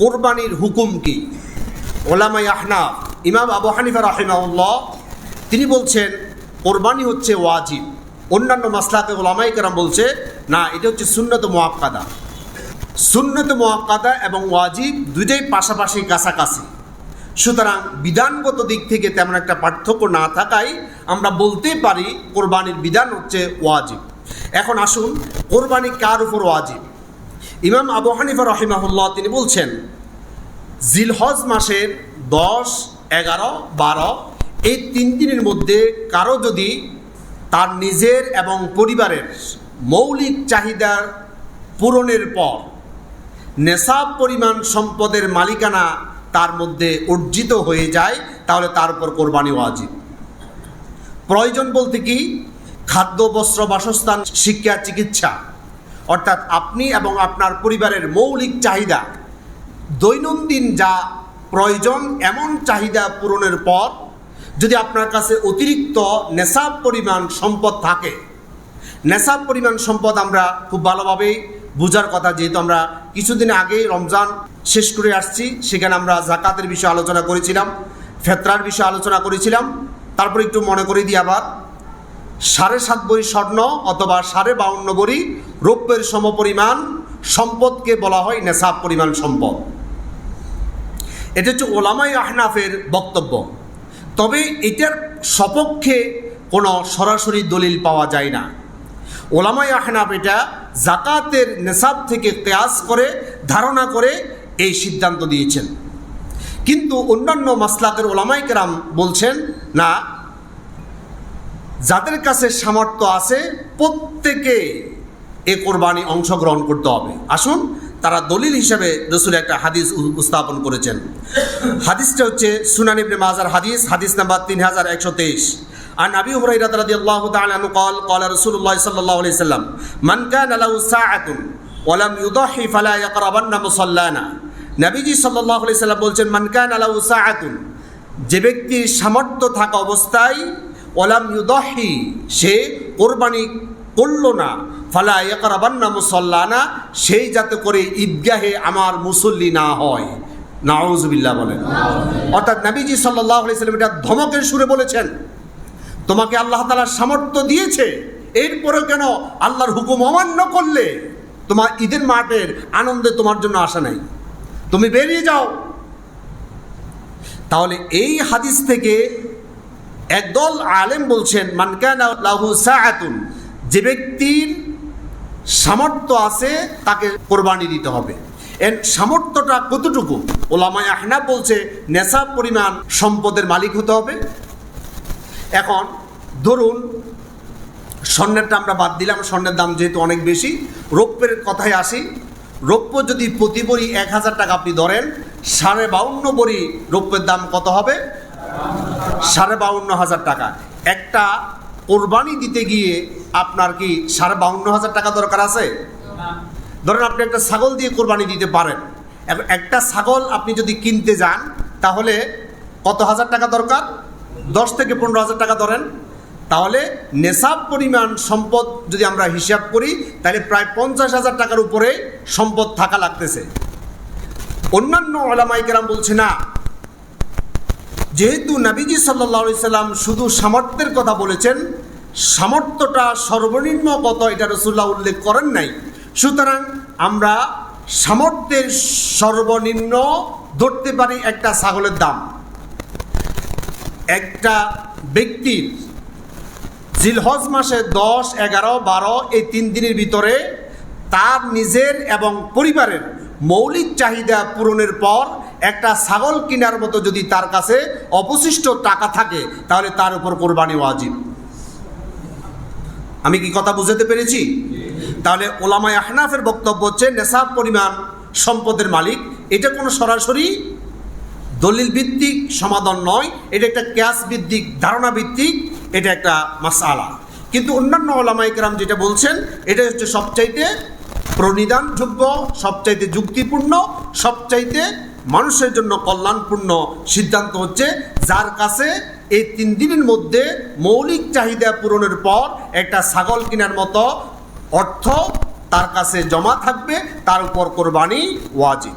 কোরবানির হুকুম কি? ওলামাই আহনাফ, ইমাম আবু হানিফা রাহিমাউল্লাহ তিনি বলছেন, কোরবানি হচ্ছে ওয়াজিব। অন্যান্য মাসলাকে ওলামাই কেরাম বলছে, না, এটা হচ্ছে সুন্নত মোয়াক্কাদা সুন্নত মোয়াক্কাদা এবং ওয়াজিব দুইটাই পাশাপাশি কাছাকাছি। সুতরাং বিধানগত দিক থেকে তেমন একটা পার্থক্য না থাকায় আমরা বলতে পারি, কোরবানির বিধান হচ্ছে ওয়াজিব। এখন আসুন, কোরবানি কার উপর ওয়াজিব? ইমাম আবু হানিফা রহিমাহুল্লাহ, তিনি বলছেন, জিলহজ মাসের দশ, এগারো, বারো, এই তিন দিনের মধ্যে কারও যদি তার নিজের এবং পরিবারের মৌলিক চাহিদার পূরণের পর নেশাব পরিমাণ সম্পদের মালিকানা তার মধ্যে অর্জিত হয়ে যায়, তাহলে তার উপর কোরবানি ওয়াজিব। প্রয়োজন বলতে কি? খাদ্য, বস্ত্র, বাসস্থান, শিক্ষা, চিকিৎসা। অর্থাৎ আপনি এবং আপনার পরিবারের মৌলিক চাহিদা, দৈনন্দিন যা প্রয়োজন এমন চাহিদা পূরণের পর যদি আপনার কাছে অতিরিক্ত নেশাব পরিমাণ সম্পদ থাকে, নেশাব পরিমাণ সম্পদ আমরা খুব ভালোভাবেই বোঝার কথা, যেহেতু আমরা কিছুদিন আগেই রমজান শেষ করে আসছি, সেখানে আমরা জাকাতের বিষয়ে আলোচনা করেছিলাম, ফেতরার বিষয়ে আলোচনা করেছিলাম, তারপর একটু মনে করে দিই আবার। সাড়ে সাত বড়ি স্বর্ণ অথবা সাড়ে বাউন্ন বড়ি রৌপ্যের সমপরিমাণ সম্পদকে বলা হয় নেশাব পরিমাণ সম্পদ। এটা হচ্ছে ওলামাই আহনাফের বক্তব্য। তবে এটার সপক্ষে কোনো সরাসরি দলিল পাওয়া যায় না। ওলামাই আহনাফ এটা জাকাতের নেশাব থেকে কেয়াস করে, ধারণা করে এই সিদ্ধান্ত দিয়েছেন। কিন্তু অন্যান্য মাসলাকের ওলামাই কেরাম বলছেন, না যাদের কাছে সামর্থ্য আছে প্রত্যেকে এ কোরবানি অংশগ্রহণ করতে হবে আসুন তারা দলিল হিসেবে রসুল একটা হাদিস উপস্থাপন করেছেন হাদিসটা হচ্ছে সুনান ইবনে মাজার হাদিস হাদিস নাম্বার তিন হাজার একশো তেইশ عن أبي هريرة رضي الله تعالى عنه قال قال رسول الله صلى الله عليه وسلم من كان له ساعة ولم يضحي فلا يقربن مصلانا নবীজি সাল্লাহ আলি সাল্লাম বলছেন মানকান আলাউ সাআতুন যে ব্যক্তির সামর্থ্য থাকা অবস্থায় ওলাম ইউদহি সে কোরবানি করল না। ফালা ইয়াকরাবান্না মুসল্লানা সেই যাতে করে ঈদগাহে আমার মুসল্লি না হয়। নাউজুবিল্লাহ বলেন। অর্থাৎ নবীজি সাল্লাহ সাল্লাম এটা ধমকের সুরে বলেছেন। তোমাকে আল্লাহ তালার সামর্থ্য দিয়েছে এরপরে কেন আল্লাহর হুকুম অমান্য করলে? তোমার ঈদের মাঠের আনন্দে তোমার জন্য আসা নাই। তুমি বেরিয়ে যাও। তাহলে এই হাদিস থেকে একদল আলেম বলছেন মানকান যে ব্যক্তির সামর্থ্য আছে, তাকে কোরবানি দিতে হবে। এর সামর্থ্যটা কতটুকু? ওলামায় আহনা বলছে নেশা পরিমাণ সম্পদের মালিক হতে হবে। এখন ধরুন, স্বর্ণেরটা আমরা বাদ দিলাম, স্বর্ণের দাম যেহেতু অনেক বেশি, রৌপ্যের কথায় আসি। রৌপ্য যদি প্রতি বড়ি এক হাজার টাকা আপনি ধরেন, সাড়ে বাউন্ন বড়ি রৌপ্যের দাম কত হবে? সাড়ে বাউন্ন হাজার টাকা। একটা কোরবানি দিতে গিয়ে আপনার কি সাড়ে বাউন্ন হাজার টাকা দরকার আছে? ধরেন আপনি একটা ছাগল দিয়ে কোরবানি দিতে পারেন। এখন একটা ছাগল আপনি যদি কিনতে যান, তাহলে কত হাজার টাকা দরকার? দশ থেকে পনেরো হাজার টাকা ধরেন। তাহলে নেশাব পরিমাণ সম্পদ যদি আমরা হিসাব করি, তাহলে প্রায় পঞ্চাশ হাজার টাকার উপরে সম্পদ থাকা লাগতেছে। অন্যান্য ওলামাইকেরাম বলছে, না যেহেতু নাবিজি সাল্লাহ সাল্লাম শুধু সামর্থ্যের কথা বলেছেন, সামর্থ্যটা সর্বনিম্ন কত এটা রসুল্লাহ উল্লেখ করেন নাই। সুতরাং আমরা সামর্থ্যের সর্বনিম্ন ধরতে পারি একটা ছাগলের দাম। একটা ব্যক্তির জিলহজ মাসে দশ, এগারো, বারো এই তিন দিনের ভিতরে তার নিজের এবং পরিবারের মৌলিক চাহিদা পূরণের পর একটা ছাগল কেনার মতো যদি তার কাছে অবশিষ্ট টাকা থাকে, তাহলে তার উপর কোরবানি ওয়াজিব। আমি কি কথা বুঝাতে পেরেছি? তাহলে ওলামায় আহনাফের বক্তব্য হচ্ছে, নেশাব পরিমাণ সম্পদের মালিক, এটা কোনো সরাসরি দলিল ভিত্তিক সমাধান নয়, এটা একটা ক্যাশ ভিত্তিক, ধারণা ভিত্তিক, এটা একটা মাসালা কিন্তু অন্যান্য ওলামাইকরাম যেটা বলছেন এটা হচ্ছে সবচাইতে প্রণিধানযোগ্য, সবচাইতে যুক্তিপূর্ণ, সবচাইতে মানুষের জন্য কল্যাণপূর্ণ সিদ্ধান্ত হচ্ছে, যার কাছে এই তিন দিনের মধ্যে মৌলিক চাহিদা পূরণের পর একটা ছাগল কেনার মতো অর্থ তার কাছে জমা থাকবে, তার উপর কোরবানি ওয়াজিব।